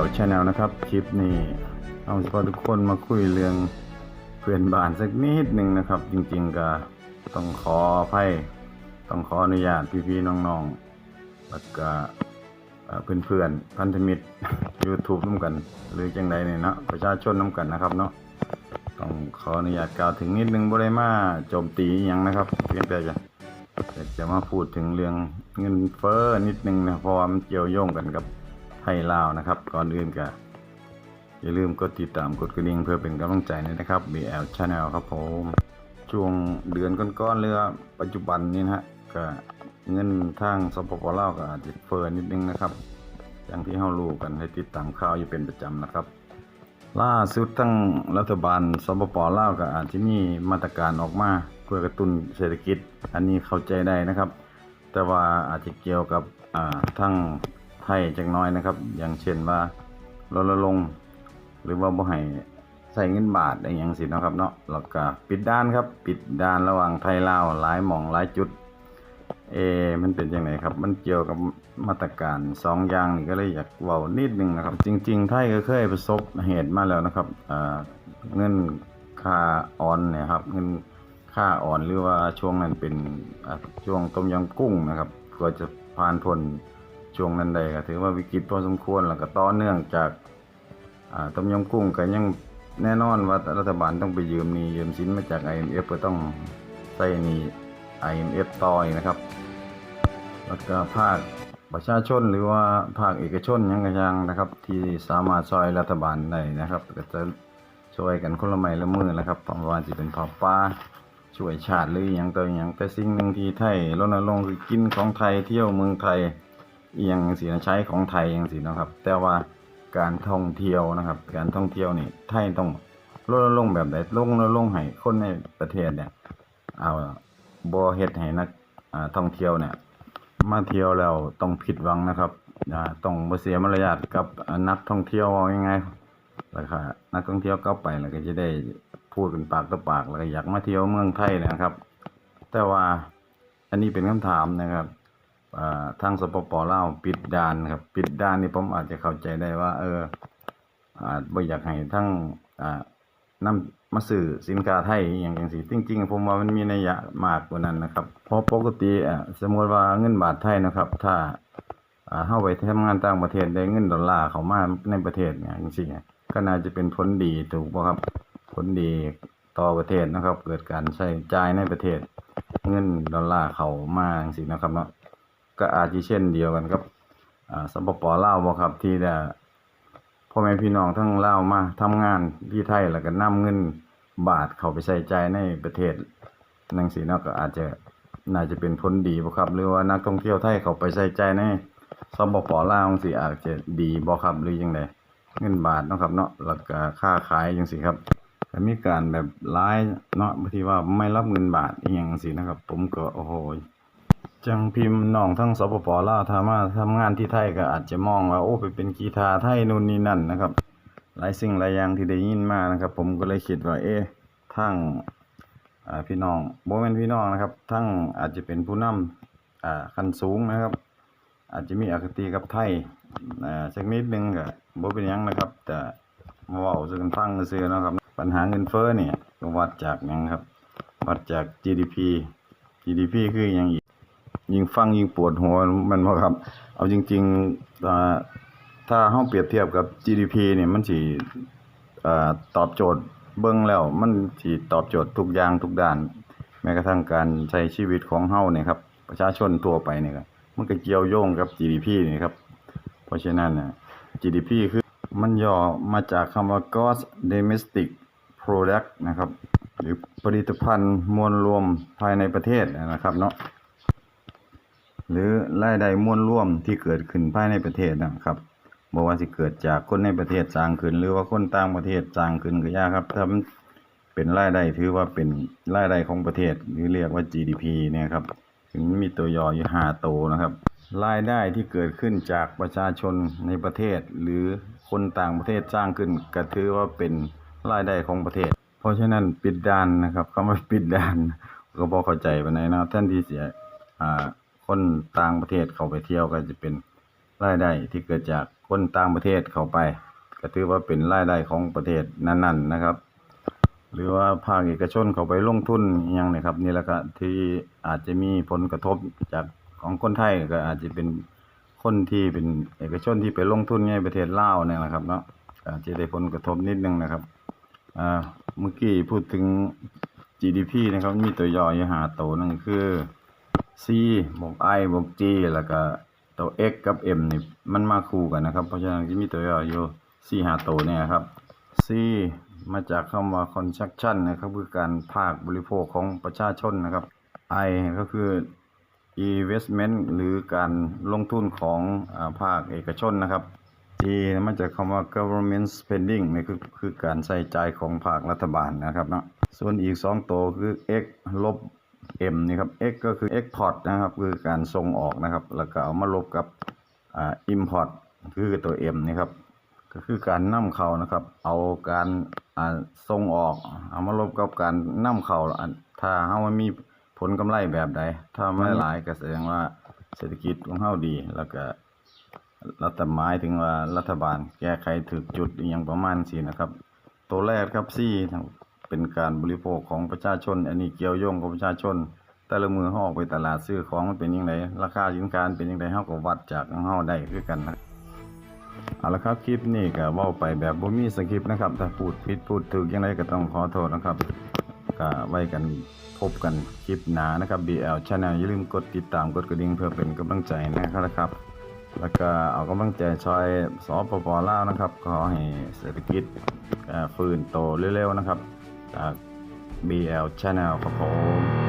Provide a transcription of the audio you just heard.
BL Channel นะครับ คลิปนี้เอาสปอทุกคนมาคุยเรื่องเพื่อนบ้านสักนิดหนึ่งนะครับ จริง ๆก็ต้องขออภัยต้องขออนุญาตพี่ๆน้องๆแล้วก็เอ่อเพื่อนๆพันธมิตร YouTube น้ำกัน หรือจังใดเนี่ยนาะประชาชนน้ำกันนะครับเนาะต้องขออนุญาตกล่าวถึงนิดนึงบ่ได้มาโจมตีอย่างนะครับเพียงแต่จะจะมาพูดถึงเรื่องเงินเฟ้อนิดนึงนะเพราะว่ามันเกี่ยวโยงกันกับ ไทยลาวนะครับ ก่อนอื่นก็อย่าลืมกดติดตามกดกระดิ่งเพื่อเป็นกำลังใจนะครับ BL Channel ครับผมช่วงเดือนก้อนๆเรือปัจจุบันนี้นะฮะก็เงินทางสปปลาวก็อาจจะเฟ้อนิดนึงนะครับอย่างที่เฮารู้กันให้ติดตามข่าวอยู่เป็นประจำนะครับ ล่าสุดทั้งรัฐบาลสปปลาวก็อาจจะมีมาตรการออกมาเพื่อกระตุ้นเศรษฐกิจ อันนี้เข้าใจได้นะครับ แต่ว่าอาจจะเกี่ยวกับทั้ง ไทยจักน้อยนะครับ อย่างเช่นว่าลดลง หรือว่าบ่ให้ใส่เงินบาทอะไรอย่างสิเนาะครับเนาะแล้วก็ปิดด้านครับ ปิดด้านระหว่างไทยลาวหลายหม่องหลายจุด เอ มันเป็นยังไงครับ มันเกี่ยวกับมาตรการสองอย่างนี่ก็เลยอยากเว้านิดนึงนะครับ จริง ๆ ไทยก็เคยประสบเหตุมาแล้วนะครับเงินค่าออนเนี่ยครับ เงินค่าออนหรือว่าช่วงนั้นเป็นช่วงต้มยำกุ้งนะครับ ก็จะผ่านพ้น ช่วงนั้นได้ก็ถือว่าวิกฤตพอสมควรแล้วก็ต่อเนื่องจากต้มยำกุ้งก็ยังแน่นอนว่ารัฐบาลต้องไปยืมนี้ยืมสินมาจาก IMF ก็ต้องใช้หนี้ IMF ต่อยนะครับ แล้วก็ภาคประชาชนหรือว่าภาคเอกชนยังกระยังนะครับ ที่สามารถช่วยรัฐบาลได้นะครับก็จะช่วยกันคนละไม้ละมือนะครับเพระว่าจะเป็นผ้าป้าช่วยชาติหรืออย่างตัวอย่างแต่สิ่งหนึ่งที่ไทยรณรงค์คือกินของไทยเที่ยวเมืองไทย อหย่างสีนะใช้ของไทยอย่างสีนะครับ แต่ว่าการท่องเที่ยวนะครับ การท่องเที่ยวนี่ไทยต้องรณรงแบบใดรณรงค์ให้คนในประเทศเนี่ย เอาบ่เฮ็ดให้นักท่องเที่ยวเนี่ย มาเที่ยวแล้วต้องผิดหวังนะครับต้องเสียมารยาทกับนักท่องเที่ยวยังไงแล้วก็นักท่องเที่ยวกลับไปแล้วก็จะได้พูดเป็นปากต่อปากแล้วก็อยากมาเที่ยวเมืองไทยนะครับ แต่ว่าอันนี้เป็นคำถามนะครับ ทางสปปลาวปิดด่านครับ ปิดด่านนี่ผมอาจจะเข้าใจได้ว่า เอออาจบ่อยากให้ทั้งอ่ามาซื้อสินค้าไทยอย่างจังซี่จริง ๆ ผมว่ามันมีนัยยะมากกว่านั้นนะครับ เพราะปกติอะสมมติว่าเงินบาทไทยนะครับ ถ้าอ่าเฮาไปทำงานต่างประเทศได้เงินดอลลาร์เข้ามาในประเทศเนี่ยจังซี่เนี่ยก็น่าจะเป็นผลดีถูกบ่ครับผลดีต่อประเทศนะครับ เกิดการใช้จ่ายในประเทศ เงินดอลลาร์เข้ามาจังซี่นะครับเนาะ ก็อาจสิเช่นเดียวกันครับสปปลาบ่ครับ ที่ได้พ่อแม่พี่น้องทั้งเลามาทำงานที่ไทยแล้วก็นำเงินบาทเข้าไปใส่ใจในประเทศนังสีเนาะก็อาจจะน่าจะเป็นผลดีบ่ครับ หรือว่านักท่องเที่ยวไทยเข้าไปใส่ใจในสปปลาวจังซี่อาจจะดีบ่ครับหรือจังไดเงินบาทเนาะครับเนาะแล้วก็ค่าขายจังซี่ครับก็มีการแบบร้ายเนาะบางทีว่าไม่รับเงินบาทอีหยังจังซี่นะครับ ผมก็โอ้โห จังพิมพ์น้องทั้งสปปลาวถ้ามาทำงานที่ไทยก็อาจจะมองว่าโอ้ไปเป็นกีตาร์ไทยนู่นนี่นั่นนะครับ หลายสิ่งหลายอย่างที่ได้ยินมานะครับ ผมก็เลยคิดว่าเอ๊ะทั้งพี่น้องบ่แมนพี่น้องนะครับ ทั้งอาจจะเป็นผู้นำอ่าขั้นสูงนะครับ อาจจะมีอคติกับไทยอ่าสักนิดหนึงก็บ่เป็นยังนะครับ แต่มาเว้าสู่กันฟังซื่อนะครับ ปัญหาเงินเฟ้อเนี่ยก็วัดจากยังครับ วัดจาก GDP GDP คือหยังอีก ยิ่งฟังยิ่งปวดหัวมันบ่ครับ เอาจริงๆอ่าถ้าเฮาเปรียบเทียบกับ GDP เนี่ยมันสิตอบโจทย์เบิ่งแล้ว มันสิตอบโจทย์ทุกอย่างทุกด้าน แม้กระทั่งการใช้ชีวิตของเฮาเนี่ยครับ ประชาชนทั่วไปเนี่ยครับมันก็เกี่ยวโยงกับ GDP นี่ครับ เพราะฉะนั้นน่ะ GDP คือมันย่อมาจากคำว่า Gross Domestic Product นะครับ หรือผลิตภัณฑ์มวลรวมภายในประเทศนะครับเนาะ หรือรายได้มวลรวมที่เกิดขึ้นภายในประเทศนะครับบ่ว่าสิเกิดจากคนในประเทศสร้างขึ้น หรือว่าคนต่างประเทศสร้างขึ้นก็ยากครับถ้าเป็นรายได้ถือว่าเป็นรายได้ของประเทศหรือเรียกว่า GDP เนี่ยครับถึงมีตัวย่ออยู่5ตัวนะครับรายได้ที่เกิดขึ้นจากประชาชนในประเทศ หรือคนต่างประเทศสร้างขึ้นก็ถือว่าเป็นรายได้ของประเทศ เพราะฉะนั้นปิดด่านนะครับคำว่าปิดด่านก็บ่เข้าใจไปานใดเนาะแทนที่สิอ่า คนต่างประเทศเข้าไปเที่ยวก็จะเป็นรายได้ที่เกิดจากคนต่างประเทศเข้าไป ก็ถือว่าเป็นรายได้ของประเทศนั้นๆนะครับ หรือว่าภาคเอกชนเข้าไปลงทุนยังเนี่ยครับนี่แหละก็ที่อาจจะมีผลกระทบจากของคนไทยก็อาจจะเป็นคนที่เป็นเอกชนที่ไปลงทุนในประเทศลาวเนี่ยนะครับเนาะอาจจะได้ผลกระทบนิดนึงนะครับอ่าเมื่อกี้พูดถึง GDP นะครับมีตัวย่ออยู่หาตัวหนึงคือ C บวก I บวก G แล้วก็ตัว X กับ M นี่มันมาคู่กันนะครับ เพราะฉะนั้นจะมีตัวย่ออยู่4 5ตัวเนี่ยครับ C มาจากคำว่า construction นะครับคือการภาคบริโภคของประชาชนนะครับ I ก็คือ investment หรือการลงทุนของอาภาคเอกชนนะครับ G มาจากคำว่า government spending นี่คือคือการใช้จ่ายของภาครัฐบาลนะครับนะส่วนอีก 2 ตัวคือ X ลบ M นี่ครับ X ก็คือ export นะครับคือการส่งออกนะครับ แล้วก็เอามาลบกับอ่า import คือตัว M นี่ครับก็คือการนำเข้านะครับ เอาการอ่าส่งออก เอามาลบกับการนำเข้าถ้าเฮามันมีผลกำไรแบบใด ถ้าไม่หลายก็แสดงว่าเศรษฐกิจของเฮาดี แล้วก็รัฐหมายถึงว่ารัฐบาลแก้ไขถึกจุดอย่างประมาณสินะครับ ตัวแรกครับซี่ เป็นการบริโภคของประชาชน อันนี้เกี่ยวโยงกับประชาชน แต่ละมือเฮาออกไปตลาดซื้อของมันเป็นยังไงราคาสินค้าเป็นยังไงเฮาก็วัดจากของเฮาได้คือกันนะเอาละครับคลิปนี้ก็เว้าไปแบบบ่มีสคริปต์นะครับ ถ้าพูดผิดพูดถูกยังไงก็ต้องขอโทษนะครับก็ไว้กันพบกันคลิปหน้านะครับ BL Channel อย่าลืมกดติดตามกดกระดิ่งเพื่อเป็นกำลังใจนะครับ แล้วก็เอากำลังใจช่วยสปปลาวนะครับ ขอให้เศรษฐกิจฟื้นโตเร็วๆนะครับ จาก BL Channel ครับผม